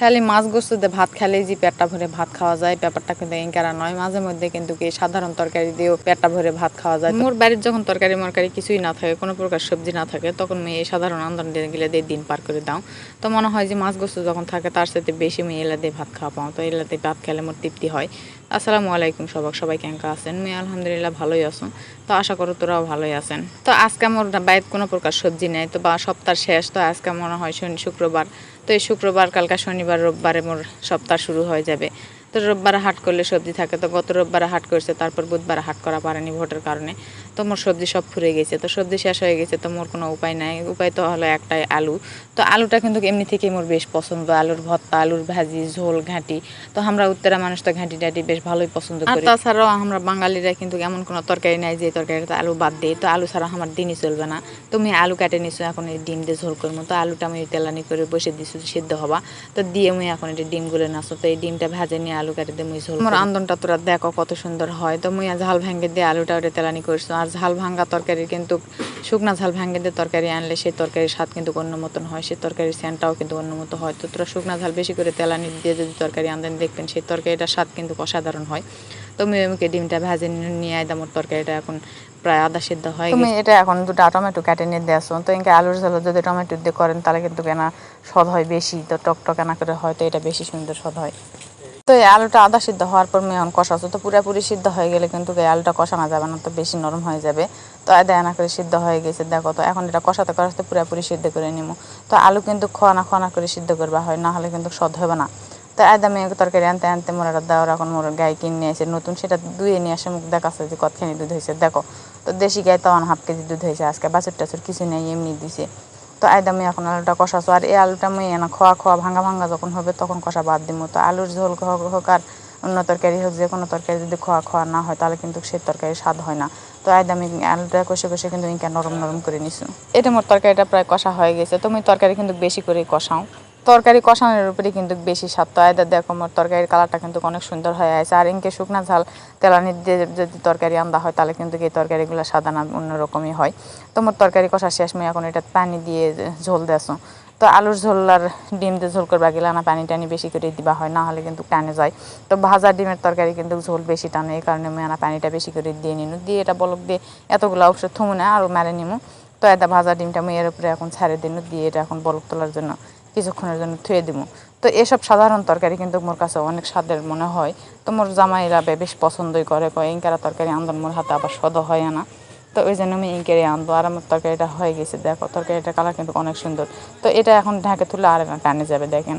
খালি মাছ গোস্ত দিয়ে ভাত খেলে যে পেটটা ভরে ভাত খাওয়া যায়, ব্যাপারটা কিন্তু এঙ্কারা নয়। মাঝে মধ্যে কিন্তু কি সাধারণ তরকারি দিয়েও পেটটা ভরে ভাত খাওয়া যায়। মোর বাড়ির যখন তরকারি মরকারি কিছুই না থাকে, কোনো প্রকার সবজি না থাকে, তখন মেয়ে সাধারণ আন্দোলন দিয়ে গেলে দিয়ে দিন পার করে দাও। তো মনে হয় যে মাছ গোস্ত যখন থাকে, তার সাথে বেশি মেয়ে এলা দিয়ে ভাত খাওয়া পাও তো এলাদে ভাত খেলে মোর তৃপ্তি হয়। আসসালামু আলাইকুম সবাক, সবাই কেঙ্কা আছেন? মেয়ে আলহামদুলিল্লাহ ভালোই আছেন তো আশা করো তোরাও ভালোই আছেন। তো আজকে আমার বাইরে কোনো প্রকার সবজি নেই, তো বা সপ্তাহ শেষ, তো আজকে মনে হয় শনি, শুক্রবার। তো এই শুক্রবার, কালকা শনিবার, রোববারে মোর সপ্তাহ শুরু হয়ে যাবে। তো রোববারে হাট করলে সবজি থাকে। তো গত রোববারে হাট করছে তারপর বুধবারে হাট করা পারেনি ভোটের কারণে। তো মোর সবজি সব ফুরে গেছে তো সবজি শেষ হয়ে গেছে তো মোর কোনো উপায় নাই। উপায় তো হলো একটাই আলু। তো আলুটা কিন্তু এমনি থেকেই মোর বেশ পছন্দ আলুর ভর্তা আলুর ভাজি ঝোল ঘাঁটি। তো আমরা উত্তরা মানুষ তো ঘাঁটি টাটি বেশ ভালোই পছন্দ করি। তাছাড়াও আমরা বাঙালিরা কিন্তু এমন কোনো তরকারি নাই যে তরকারিতে আলু বাদ দিই। তো আলু ছাড়া আমার দিনই চলবে না। তুমি আলু কাটে নিছো এখন এই ডিম দিয়ে ঝোল করব তো আলুটা আমি তেলানি করে বসে দিছি সিদ্ধ হবা। তো দিয়ে আমি এখন এটা ডিম গুলে নাচো তো এই ডিমটা ভাজে নিয়ে আলু কাটে দিয়ে মুই ঝোল আমার আন্দনটা তোরা দেখো কত সুন্দর হয়। তো মুই ঝাল ভাঙ্গে দিয়ে আলুটা ওটা তেলানি করছ আর ঝাল ভাঙ্গা তরকারি কিন্তু শুকনা ঝাল ভাঙ্গে দিয়ে তরকারি আনলে সেই তরকারির স্বাদ কিন্তু অন্য মতন হয়। সেই তরকারির স্যানটাও কিন্তু অন্য মতো হয়। তো তোরা শুকনা ঝাল বেশি করে তেলানি দিয়ে যদি তরকারি আনতেন দেখবেন সেই তরকারিটার স্বাদ কিন্তু অসাধারণ হয়। তো মুই এমকে ডিমটা ভাজে নিয়ে আইদাম ওর তরকারিটা এখন প্রায় আধা সিদ্ধ হয় তুমি এটা এখন দুটো টমেটো কেটে নিয়ে দিয়ে আসো। তো ইনকে আলুর ঝাল যদি টমেটো দিয়ে করেন তাহলে কিন্তু কেনা স্বাদ হয় বেশি। তো টক টক না করে হয় তো এটা বেশি সুন্দর স্বাদ হয়। তো এই আলুটা আদা সিদ্ধ হওয়ার পর মেয়ন কষাছো তো পুরোপুরি সিদ্ধ হয়ে গেলে কিন্তু এই আলুটা কষানো যাবে না, তো বেশি নরম হয়ে যাবে। তো আদা আনা করে সিদ্ধ হয়ে গেছে, দেখো তো, এখন এটা কষাতে কষাতে পুরোপুরি সিদ্ধ করে নিবো তো আলু কিন্তু খোয়ানা খোয়ানা করে সিদ্ধ করবা হয়, না হলে কিন্তু সদ হবে না। তো আদা মেয়ে তরকারি আনতে আনতে মোর দেওয়ার এখন মোর গায়ে কিনে এসে নতুন সেটা দুয়ে নিয়ে আসে, মুখ দেখাচ্ছে যে কতখানি দুধ হয়েছে। দেখো, তো দেশি গায়ে তখন হাফ কেজি দুধ হয়েছে আজকে, বাছুর টাছুর কিছু নেই, এমনি দিছে। তো আয়দা আমি এখন আলুটা কষাছো। আর এই আলুটা মুই না খোয়া খোয়া ভাঙা ভাঙা যখন হবে তখন কষা বাদ দিব তো আলুর ঝোল হোক আর অন্য তরকারি হোক, যে কোনো তরকারি যদি খোয়া খোয়া না হয় তাহলে কিন্তু সেই তরকারি স্বাদ হয় না। তো আয়দা আমি আলুটা কষে কষে কিন্তু ইনকা নরম নরম করে নিছো। এটা মোর তরকারিটা প্রায় কষা হয়ে গেছে। তো আমি তরকারি কিন্তু বেশি করে কষাও। তরকারি কষানোর উপরে কিন্তু বেশি স্বাদ। তো আয়দা দেখো মোর তরকারির কালারটা কিন্তু অনেক সুন্দর হয়ে আছে। আর ইনকে শুকনা ঝাল, তেলানি দিয়ে যদি তরকারি আন্দা হয়, তাহলে কিন্তু এই তরকারিগুলো না অন্যরকমই হয়। তো মোর তরকারি কষা শেষ মেয়ে এখন এটা পানি দিয়ে ঝোল দেছো। তো আলুর ঝোল আর ডিম দিয়ে ঝোল করবা গেলে না পানি টানি বেশি করে দিবা হয়, না হলে কিন্তু টানে যায়। তো ভাজা ডিমের তরকারি কিন্তু ঝোল বেশি টানে, এই কারণে মেয়ে না পানিটা বেশি করে দিয়ে নিনু। দিয়ে এটা বলক দিয়ে এতগুলো ঔষধ থমু না আরও মেরে নিমু। তো এটা ভাজা ডিমটা মেয়ের উপরে এখন ছাড়ে দিনু, দিয়ে এটা এখন বলক তোলার জন্য। কিছুক্ষণের জন্য থুয়ে দিব তো এসব সাধারণ তরকারি কিন্তু মোর কাছে অনেক স্বাদের মনে হয়। তো মোর জামাইরা বেশ পছন্দই করে, কয় ইঙ্কারা তরকারি আন্দন, মোর হাতে আবার সদ হয় না। তো ওই জন্য আমি ইঙ্কেরে আনব। আর আমার তরকারিটা হয়ে গেছে, দেখো তরকারিটা কালার কিন্তু অনেক সুন্দর। তো এটা এখন ঢাকে তুলে আর টানে যাবে, দেখেন।